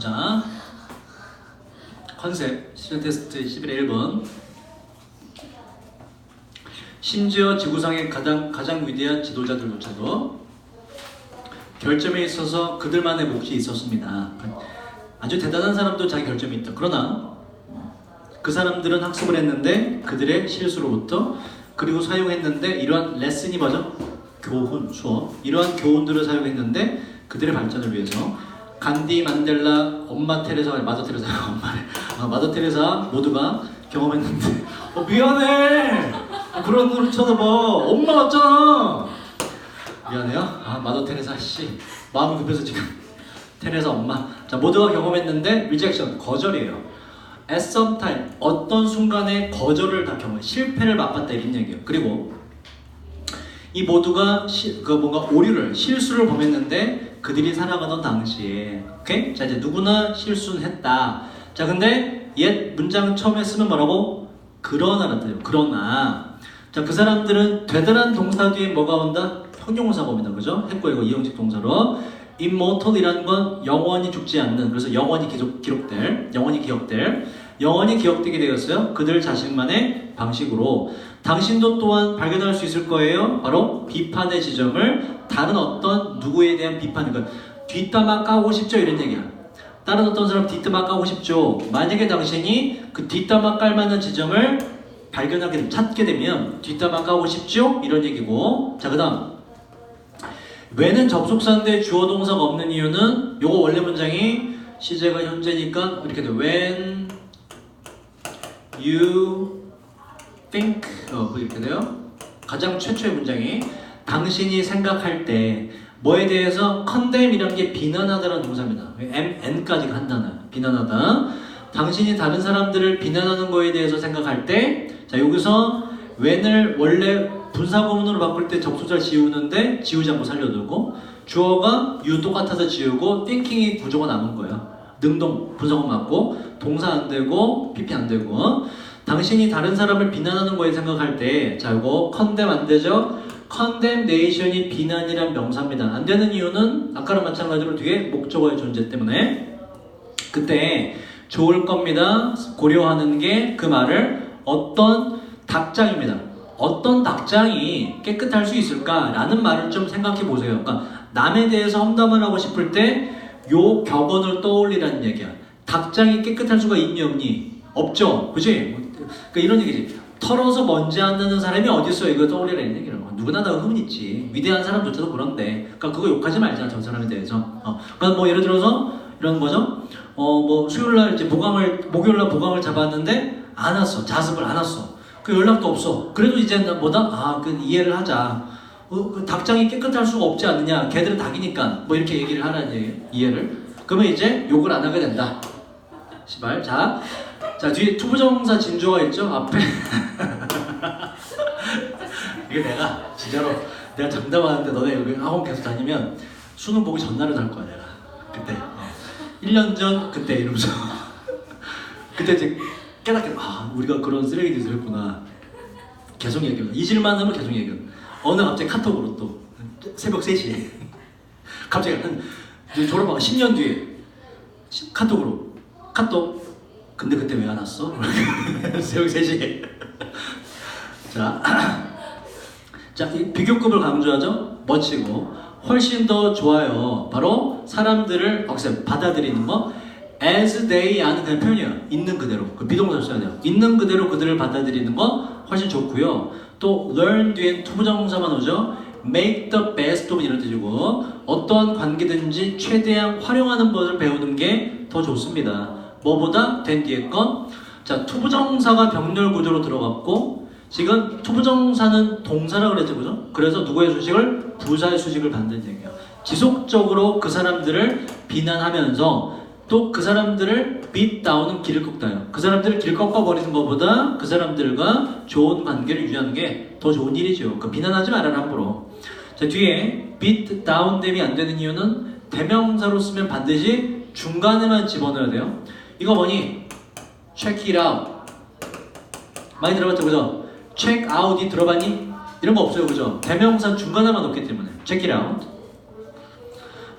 보자. 컨셉 시전 테스트 11의 1번. 심지어 지구상의 가장 가장 위대한 지도자들조차도 결점에 있어서 그들만의 몫이 있었습니다. 아주 대단한 사람도 자기 결점이 있다. 그러나 그 사람들은 학습을 했는데 그들의 실수로부터 그리고 사용했는데 이러한 레슨이 뭐죠? 교훈, 수업 이러한 교훈들을 사용했는데 그들의 발전을 위해서 간디, 만델라, 엄마 테레사, 마더 테레사, 엄마래, 아, 마더 테레사 모두가 경험했는데. 어, 미안해. 그런 눈으로 쳐다봐. 엄마 같잖아. 미안해요. 아 마더 테레사 씨. 마음 급해서 지금. 테레사 엄마. 자 모두가 경험했는데 리젝션 거절이에요. At some time 어떤 순간에 거절을 다 경험해 실패를 맛봤다 이런 얘기예요. 그리고 이 모두가 시, 그 뭔가 오류를 실수를 범했는데 그들이 살아가던 당시에 오케이? 자 이제 누구나 실수는 했다. 자 근데 옛 문장 처음에 쓰면 뭐라고? 그러나라 뜻이에요. 그러나. 자 그 사람들은 되돌한 동사 뒤에 뭐가 온다? 형용사가 옵니다. 그죠? 했고 이거 이형식 동사로. immortal이라는 건 영원히 죽지 않는 그래서 영원히 기록, 기록될 영원히 기억될 영원히 기억되게 되었어요. 그들 자신만의 방식으로. 당신도 또한 발견할 수 있을 거예요. 바로 비판의 지점을 다른 어떤 누구에 대한 비판 그러니까 뒷담화 까고 싶죠? 이런 얘기야. 다른 어떤 사람 뒷담화 까고 싶죠? 만약에 당신이 그 뒷담화 깔 만한 지점을 발견하게 찾게 되면 뒷담화 까고 싶죠? 이런 얘기고. 자 그 다음. 왜는 접속사인데 주어 동사가 없는 이유는 요거 원래 문장이 시제가 현재니까 이렇게 돼. When you think 어, 이렇게 돼요. 가장 최초의 문장이 당신이 생각할 때 뭐에 대해서 condemn이라는 게 비난하다라는 동사입니다. M, N까지 한다는 비난하다. 당신이 다른 사람들을 비난하는 거에 대해서 생각할 때, 자 여기서 when을 원래 분사구문으로 바꿀 때 접속사 지우는데 지우지 않고 살려두고 주어가 you 똑같아서 지우고 thinking이 구조가 남은 거예요. 능동 분사구문 맞고 동사 안 되고 PP 안 되고 당신이 다른 사람을 비난하는 거에 생각할 때, 자 이거 condemn 안 되죠? condemnation이 비난이란 명사입니다. 안 되는 이유는 아까랑 마찬가지로 뒤에 목적어의 존재 때문에 그때 좋을 겁니다. 고려하는 게 그 말을 어떤 닭장입니다. 어떤 닭장이 깨끗할 수 있을까라는 말을 좀 생각해 보세요. 그러니까 남에 대해서 험담을 하고 싶을 때 요 격언을 떠올리라는 얘기야. 닭장이 깨끗할 수가 있니 없니? 없죠. 그지? 그러니까 이런 얘기지. 털어서 먼지 안 나는 사람이 어딨어 이거 떠올리라는 얘기라고. 누구나 다 흠은 있지. 위대한 사람조차도 그런데. 그러니까 그거 욕하지 말자 저 사람에 대해서. 어. 그러니까 뭐 예를 들어서 이런 거죠. 어 뭐 수요일 날 이제 보강을 목요일 날 보강을 잡았는데 안 왔어. 자습을 안 왔어. 그 연락도 없어. 그래도 이제 뭐다? 아, 그 이해를 하자. 어, 그 닭장이 깨끗할 수가 없지 않느냐. 걔들은 닭이니까. 뭐 이렇게 얘기를 하라는 얘기 이해를. 그러면 이제 욕을 안 하게 된다. 시발. 자, 자 뒤에 투부정사 진조가 있죠. 앞에. 이게 내가 진짜로 내가 장담하는데 너네 여기 학원 계속 다니면 수능 보기 전날에 할 거야 내가. 그때. 어. 1년 전 그때 이러면서. 그때 이제 깨닫게 아 우리가 그런 쓰레기 짓을 했구나 계속 얘기해 잊을만 하면 계속 얘기해 어느 갑자기 카톡으로 또 새벽 3시에 갑자기 한 졸업하고 10년 뒤에 시- 카톡으로 카톡 근데 그때 왜 안 왔어? 새벽 3시에 자, 자, 이 비교급을 강조하죠. 멋지고 훨씬 더 좋아요. 바로 사람들을 억셉 받아들이는 거. as they 하는 표현이에요. 있는 그대로. 그 비동사 써야 돼요. 있는 그대로 그들을 받아들이는 거 훨씬 좋고요. 또 learn 뒤엔 투부정사만 오죠. make the best of 이런 뜻이고 어떠한 관계든지 최대한 활용하는 법을 배우는 게 더 좋습니다. 뭐보다 된 뒤에 건 자, 투부정사가 병렬 구조로 들어갔고 지금 투부정사는 동사라고 그랬죠, 그죠? 그래서 누구의 수식을 부사의 수식을 받는 얘기예요. 지속적으로 그 사람들을 비난하면서 또 그 사람들을 beat down은 길을 꺾다요. 그 사람들을 길 꺾어버리는 것보다 그 사람들과 좋은 관계를 유지하는 게 더 좋은 일이죠. 그 비난하지 말아라 함부로. 자 뒤에 beat down 됨이 안 되는 이유는 대명사로 쓰면 반드시 중간에만 집어넣어야 돼요. 이거 뭐니? check it out. 많이 들어봤죠, 그죠? check out이 들어봤니? 이런 거 없어요, 그죠? 대명사 중간에만 넣기 때문에 check it out.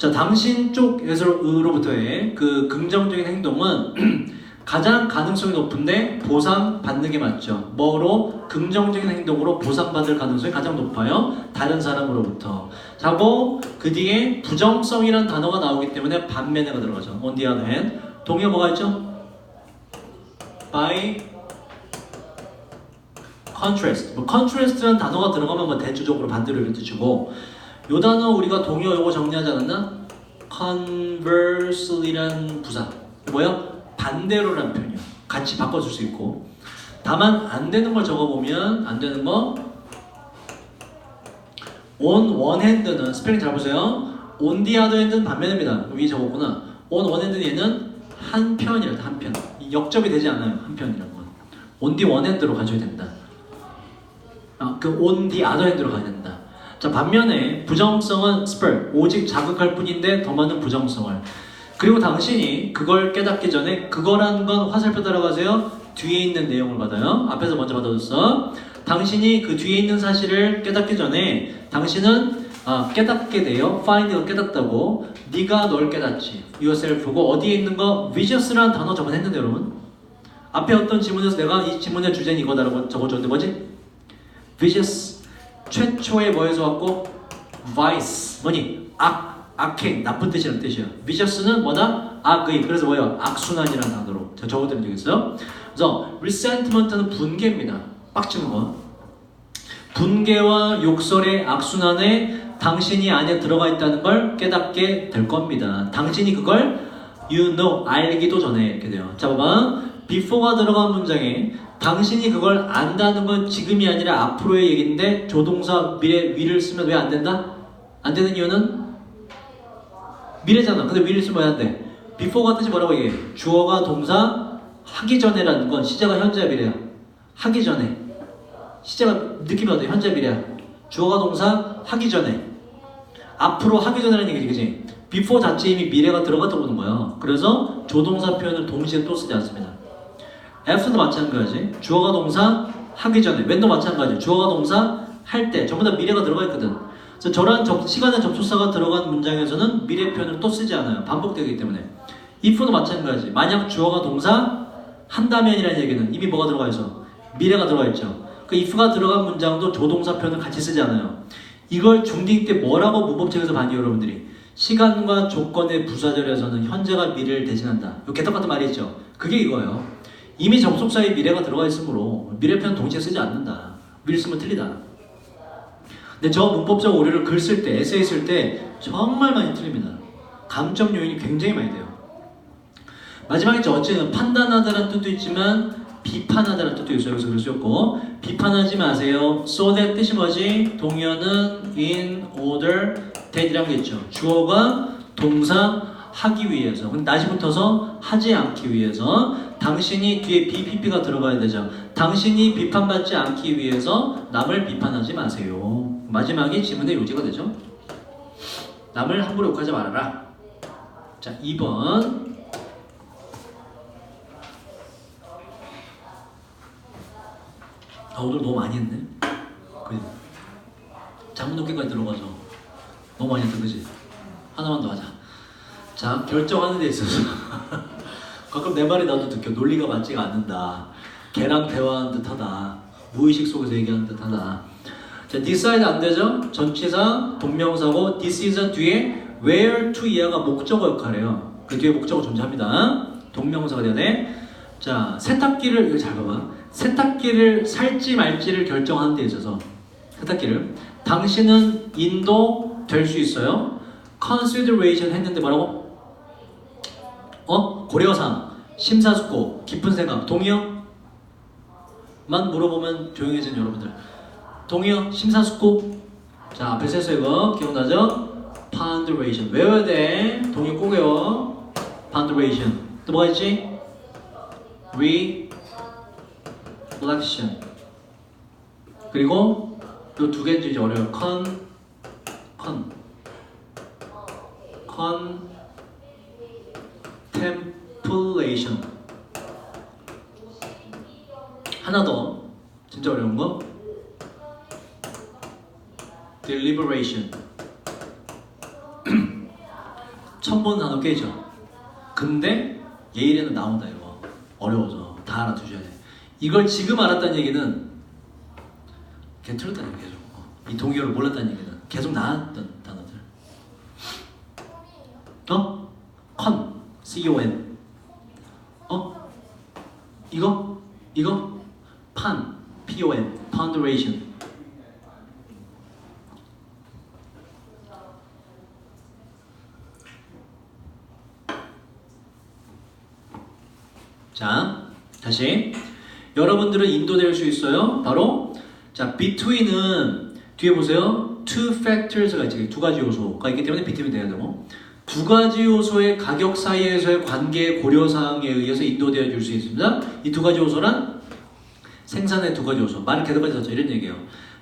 자, 당신 쪽에서로부터의 그 긍정적인 행동은 가장 가능성이 높은데 보상 받는 게 맞죠. 뭐로 긍정적인 행동으로 보상받을 가능성이 가장 높아요. 다른 사람으로부터. 자고 그 뒤에 부정성이라는 단어가 나오기 때문에 반면에가 들어가죠. On the other hand. 동의어 뭐가 있죠? by contrast. 뭐 contrast라는 단어가 들어가면 뭐 대조적으로 반대로 이런 뜻이고 요 단어 우리가 동의어 요거 정리하지 않았나? conversely란 부사. 뭐야? 반대로라는 표현이요. 같이 바꿔줄 수 있고. 다만 안 되는 걸 적어보면 안 되는 거 on one hand는 스펠링 잘 보세요. on the other hand는 반면입니다. 위에 적었구나. on one hand 얘는 한 편이랄 한 편. 역접이 되지 않아요. 한 편이라는 건. on the one hand로 가져야 된다. 아, 그 on the other hand로 가야 된다. 자 반면에 부정성은 spur 오직 자극할 뿐인데 더 많은 부정성을. 그리고 당신이 그걸 깨닫기 전에 그거라는 건 화살표 따라가세요. 뒤에 있는 내용을 받아요. 앞에서 먼저 받아줬어. 당신이 그 뒤에 있는 사실을 깨닫기 전에 당신은 아, 깨닫게 돼요. Find가 깨닫다고. 네가 널 깨닫지. yourself고 어디에 있는 거? vicious라는 단어 저번에 했는데 여러분. 앞에 어떤 지문에서 내가 이 지문의 주제는 이거다라고 적어줬는데 뭐지? vicious 최초의 뭐에서 왔고? Vice. 뭐니? 악 악행. 나쁜 뜻이라는 뜻이야. Vicious는 뭐다? 악의. 그래서 뭐예요? 악순환이라는 단어로. 제가 적어드린 적 있어요? 그래서 resentment는 분개입니다. 빡치는 거. 분개와 욕설의 악순환에 당신이 안에 들어가 있다는 걸 깨닫게 될 겁니다. 당신이 그걸 you know 알기도 전에 이렇게 돼요. 자 봐봐 before가 들어간 문장에 당신이 그걸 안다는 건 지금이 아니라 앞으로의 얘기인데 조동사 미래 위를 쓰면 왜 안 된다? 안 되는 이유는 미래잖아. 근데 위를 쓰면 왜 안 돼? before가 뜻이 뭐라고 얘기해? 주어가 동사 하기 전에라는 건 시제가 현재 미래야. 하기 전에. 시제가 느낌이 어때? 현재 미래야. 주어가 동사 하기 전에. 앞으로 하기 전이라는 얘기지, 그지? before 자체 이미 미래가 들어갔다 보는 거야. 그래서 조동사 표현을 동시에 또 쓰지 않습니다. F도 마찬가지. 주어가 동사 하기 전에. when도 마찬가지. 주어가 동사 할 때. 전부 다 미래가 들어가 있거든. 그래서 저런 접, 시간의 접속사가 들어간 문장에서는 미래 표현을 또 쓰지 않아요. 반복되기 때문에. if도 마찬가지. 만약 주어가 동사 한다면이라는 얘기는 이미 뭐가 들어가 있어? 미래가 들어가 있죠. 그 if가 들어간 문장도 조동사 표현을 같이 쓰지 않아요. 이걸 중딩 때 뭐라고 문법책에서 봤니 여러분들이? 시간과 조건의 부사절에서는 현재가 미래를 대신한다. 이 개떡 같은 말이 있죠. 그게 이거예요. 이미 접속사에 미래가 들어가 있으므로 미래 표현 동시에 쓰지 않는다. 미리 쓰면 틀리다. 근데 저 문법적 오류를 글 쓸 때, 에세이 쓸 때 정말 많이 틀립니다. 감정 요인이 굉장히 많이 돼요. 마지막에 저 어쨌든 판단하다라는 뜻도 있지만 비판하다라는 뜻도 있어요. 그래서 그럴 수 있고 비판하지 마세요. so that 뜻이 뭐지? 동의어는 in order that이란 게 있죠. 주어가 동사 하기 위해서 근데 낮이 붙어서 하지 않기 위해서 당신이 뒤에 BPP가 들어가야 되죠. 당신이 비판받지 않기 위해서 남을 비판하지 마세요. 마지막이 지문의 요지가 되죠. 남을 함부로 욕하지 말아라. 자, 2번. 아, 오늘 너무 많이 했네. 그지? 장문 높게까지 들어가서 너무 많이 했다, 그지? 하나만 더 하자. 자, 결정하는 데 있어서 가끔 내 말이 나도 느껴. 논리가 맞지가 않는다. 걔랑 대화하는 듯하다. 무의식 속에서 얘기하는 듯하다. 자, decide 안 되죠? 전치사, 동명사고 this is 뒤에 where to 이하가 목적어 역할이에요. 그 뒤에 목적어 존재합니다. 동명사가 돼. 자, 세탁기를 이거 잘 봐봐. 세탁기를 살지 말지를 결정하는 데 있어서 세탁기를 당신은 인도 될 수 있어요. consideration 했는데 뭐라고? 어? 고려상, 심사숙고, 깊은 생각, 동의어? 만 물어보면 조용해진 여러분들. 동의어, 심사숙고. 자, 앞에서 했어 이거 기억나죠? ponderation 외워야 돼. 동의어 꼭 외워. ponderation. 또 뭐가 있지? reflection. 그리고 요두 개인지 이제 어려워요. con, con, contemplation. 하나 더 진짜 어려운 거 deliberation 단어 깨죠. 근데 예일에는 나온다 이거 어려워서 다 알아두셔야 돼. 이걸 지금 알았다는 얘기는 걔 틀렸다는 얘기 계속. 어, 이 동의어를 몰랐다는 얘기는 계속 나왔던 단어들. 어? 컨, C-O-N. 어? 이거? 이거? 판, P-O-N, ponderation. 자, 다시. 여러분들은 인도 될 수 있어요. 바로 자, between은 뒤에 보세요. two factors가 있지. 두 가지 요소가 있기 때문에 between 돼야 되고 두 가지 요소의 가격 사이에서의 관계 고려 사항에 의해서 인도되어 줄 수 있습니다. 이 두 가지 요소란 생산의 두 가지 요소. 말을 계속까지 썼죠. 이런 얘기예요.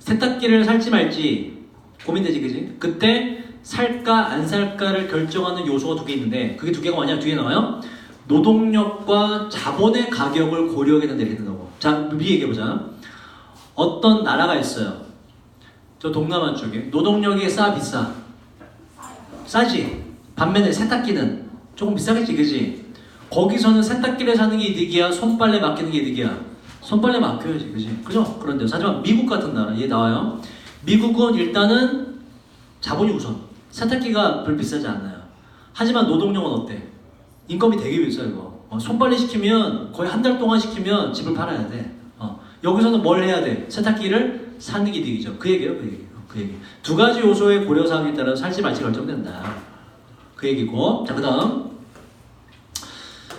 세탁기를 살지 말지 고민되지, 그지? 그때 살까 안 살까를 결정하는 요소가 두 개 있는데 그게 두 개가 뭐냐? 뒤에 나와요. 노동력과 자본의 가격을 고려하게 이렇게 된다고. 자, 미리 얘기해 보자. 어떤 나라가 있어요. 저 동남아 쪽에 노동력이 싸 비싸. 싸지. 반면에 세탁기는 조금 비싸겠지, 그지? 거기서는 세탁기를 사는 게 이득이야, 손빨래 맡기는 게 이득이야. 손빨래 맡겨야지, 그지? 그죠? 그런데 하지만 미국 같은 나라, 얘 나와요. 미국은 일단은 자본이 우선. 세탁기가 별 비싸지 않아요. 하지만 노동력은 어때? 인건비 되게 비싸 이거. 어, 손빨래 시키면 거의 한 달 동안 시키면 집을 팔아야 돼. 어, 여기서는 뭘 해야 돼? 세탁기를 사는 게 이득이죠. 그 얘기예요, 그 얘기. 그 얘기. 두 가지 요소의 고려 사항에 따라 살지 말지 결정된다. 그 얘기고. 자, 그 다음.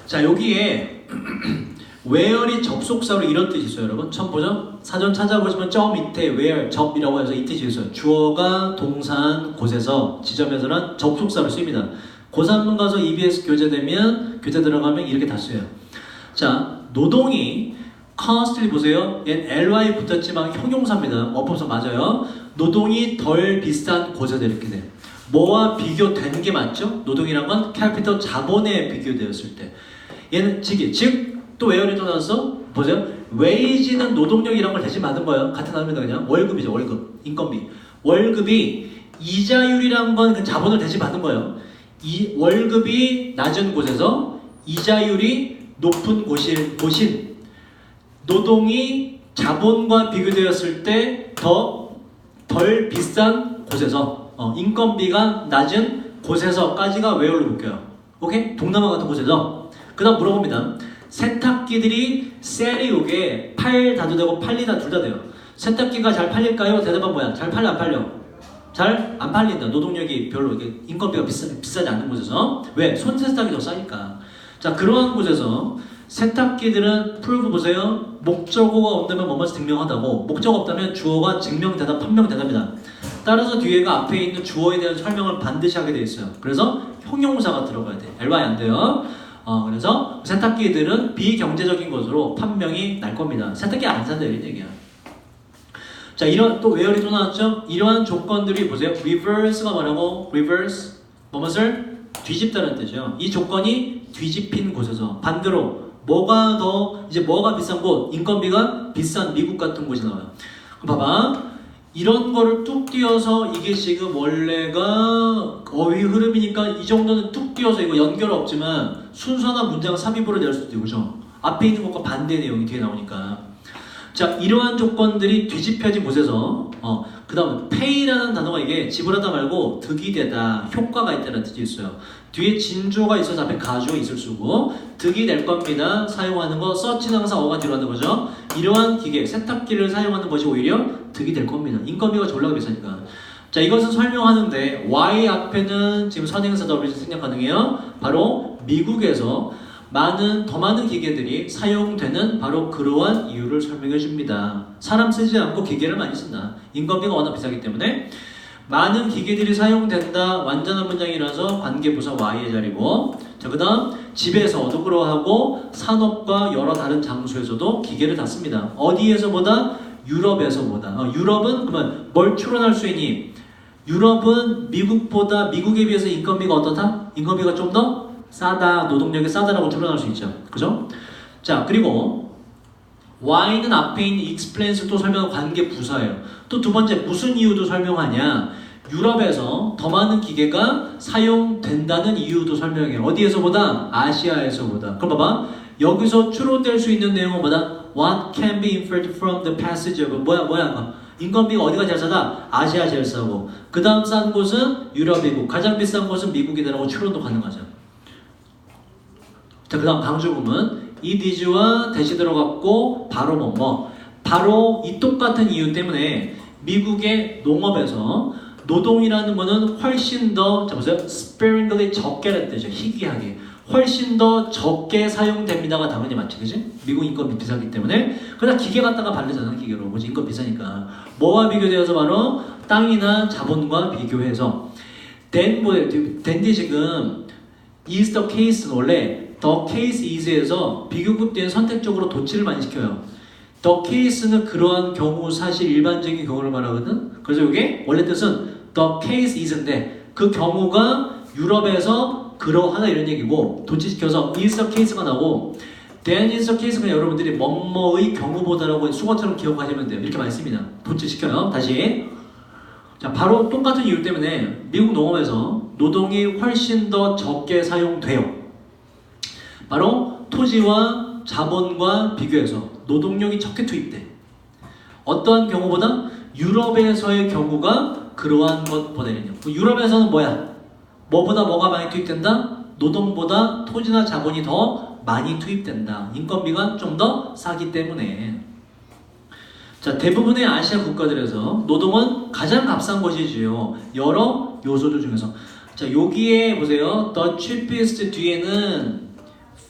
자, 여기에 where이 접속사로 이런 뜻이 있어요, 여러분. 처음 보죠? 사전 찾아보시면 저 밑에 where 접이라고 해서 이 뜻이 있어요. 주어가 동사한 곳에서 지점에서는 접속사로 쓰입니다. 고3문 가서 EBS 교재되면 교재 들어가면 이렇게 다 써요. 자, 노동이 constantly 보세요. 얘 ly 붙었지만 형용사입니다. 어법사 맞아요. 노동이 덜 비싼 곳에서 이렇게 돼. 뭐와 비교된 게 맞죠? 노동이란 건 캐피털 자본에 비교되었을 때. 얘는 즉이 즉, 또또 나왔어? 보세요. 웨이지는 노동력이란 걸 대신 받은 거예요. 같은 단어입니다. 그냥 월급이죠. 월급. 인건비. 월급이 이자율이란 건 그 자본을 대신 받은 거예요. 이 월급이 낮은 곳에서 이자율이 높은 곳인, 곳인 노동이 자본과 비교되었을 때 더 덜 비싼 곳에서 어, 인건비가 낮은 곳에서까지가 웨어로 묶여요. 오케이? 동남아 같은 곳에서 그 다음 물어봅니다. 세탁기들이 셀이 요게 팔 다도 되고 팔리다 둘 다 돼요. 세탁기가 잘 팔릴까요? 대답은 뭐야? 잘 팔려 안 팔려? 잘 안 팔린다. 노동력이 별로 이게 인건비가 비싸, 비싸지 않는 곳에서 왜? 손세탁이 더 싸니까. 자 그러한 곳에서 세탁기들은 프로브 보세요. 목적어가 온다면 뭐뭐서 증명하다고 목적 없다면 주어가 증명되다 판명되답니다. 따라서 뒤에가 앞에 있는 주어에 대한 설명을 반드시 하게 돼 있어요. 그래서 형용사가 들어가야 돼. LY 안 돼요. 어, 그래서 세탁기들은 비경제적인 것으로 판명이 날 겁니다. 세탁기 안 산다 이런 얘기야. 자, 이런 또 웨어리 또 나왔죠? 이러한 조건들이 보세요. reverse가 뭐라고? reverse 뭐뭇을 뒤집다는 뜻이에요. 이 조건이 뒤집힌 곳에서 반대로 뭐가 더 이제 뭐가 비싼 곳 인건비가 비싼 미국 같은 곳이 나와요. 그럼 봐봐. 이런 거를 뚝 띄어서 이게 지금 원래가 어휘 흐름이니까 이 정도는 뚝 띄어서 이거 연결 없지만 순서나 문장 삽입으로 낼 수도 있고 그죠? 앞에 있는 것과 반대 내용이 뒤에 나오니까 자 이러한 조건들이 뒤집혀진 곳에서 어, 그 다음 pay라는 단어가 이게 지불하다 말고 득이 되다 효과가 있다는 뜻이 있어요. 뒤에 진조가 있어서 앞에 가주어 있을 수고 득이 될 겁니다. 사용하는 거 서치는 항상 어가 뒤로 하는 거죠. 이러한 기계 세탁기를 사용하는 것이 오히려 득이 될 겁니다. 인건비가 졸라 비싸니까. 자 이것은 설명하는데 y 앞에는 지금 선행사 W 생략 가능해요. 바로 미국에서 많은 더 많은 기계들이 사용되는 바로 그러한 이유를 설명해 줍니다. 사람 쓰지 않고 기계를 많이 쓴다. 인건비가 워낙 비싸기 때문에 많은 기계들이 사용된다. 완전한 문장이라서 관계부사 Y의 자리고 자 그 다음 집에서도 그러하고 산업과 여러 다른 장소에서도 기계를 다 씁니다. 어디에서보다 유럽에서보다 어, 유럽은 그러면 뭘 추론할 수 있니? 유럽은 미국보다 미국에 비해서 인건비가 어떻다? 인건비가 좀 더 싸다, 노동력이 싸다라고 추론할 수 있죠. 그죠? 자, 그리고 Y는 앞에 있는 explains를 또 설명한 관계 부사예요. 또 두 번째 무슨 이유도 설명하냐? 유럽에서 더 많은 기계가 사용된다는 이유도 설명해요. 어디에서보다? 아시아에서보다. 그럼 봐봐. 여기서 추론될 수 있는 내용은 뭐다? What can be inferred from the passage of 뭐야 뭐야 뭐. 인건비가 어디가 제일 싸다? 아시아 제일 싸고 그 다음 싼 곳은 유럽이고 가장 비싼 곳은 미국이다라고 추론도 가능하죠. 자, 그 다음 강조구문. 이 디즈와 대시 들어갔고, 바로 뭐, 뭐. 바로 이 똑같은 이유 때문에 미국의 농업에서 노동이라는 거는 훨씬 더, 자, 보세요. sparingly 적게란 뜻이죠. 희귀하게. 훨씬 더 적게 사용됩니다가 당연히 맞지, 그지? 미국 인건비 비싸기 때문에. 그러나 기계 갖다가 바르잖아, 기계로. 뭐지? 인건 비싸니까. 뭐와 비교되어서 바로 땅이나 자본과 비교해서. 된, 뭐, 댄디 지금 the case는 원래 the case is에서 비교급된 선택적으로 도치를 많이 시켜요. the case는 그러한 경우 사실 일반적인 경우를 말하거든. 그래서 이게 원래 뜻은 the case is인데 그 경우가 유럽에서 그러하다 이런 얘기고 도치시켜서 나오고 then is the case 그냥 여러분들이 뭐뭐의 경우보다라고 수거처럼 기억하시면 돼요. 이렇게 씁니다. 도치시켜요. 다시. 자, 바로 똑같은 이유 때문에 미국 농업에서 노동이 훨씬 더 적게 사용돼요. 바로 토지와 자본과 비교해서 노동력이 적게 투입돼. 어떠한 경우보다 유럽에서의 경우가 그러한 것보다는요. 그 유럽에서는 뭐야? 뭐보다 뭐가 많이 투입된다? 노동보다 토지나 자본이 더 많이 투입된다. 인건비가 좀 더 싸기 때문에. 자, 대부분의 아시아 국가들에서 노동은 가장 값싼 것이지요. 여러 요소들 중에서. 자, 여기에 보세요. The cheapest 뒤에는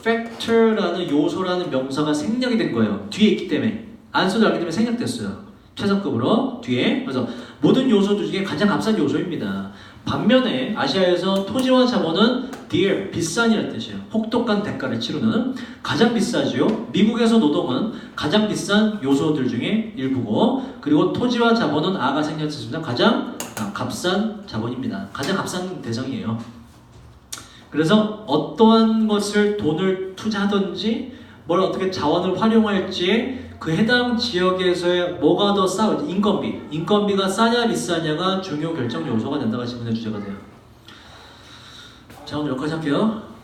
factor라는 요소라는 명사가 생략이 된 거예요. 뒤에 있기 때문에. 안 써도 알기 때문에 생략됐어요. 최상급으로 뒤에. 그래서 모든 요소들 중에 가장 값싼 요소입니다. 반면에 아시아에서 토지와 자본은 dear, 비싼이라는 뜻이에요. 혹독한 대가를 치르는 가장 비싸지요. 미국에서 노동은 가장 비싼 요소들 중에 일부고 그리고 토지와 자본은 아가 생략했습니다. 가장 아, 값싼 자본입니다. 가장 값싼 대상이에요. 그래서 어떠한 것을 돈을 투자하든지 뭘 어떻게 자원을 활용할지 그 해당 지역에서의 뭐가 더 싸, 인건비. 인건비가 싸냐 비싸냐가 중요 결정 요소가 된다고 하시면 주제가 돼요. 자 오늘 여기까지 할게요.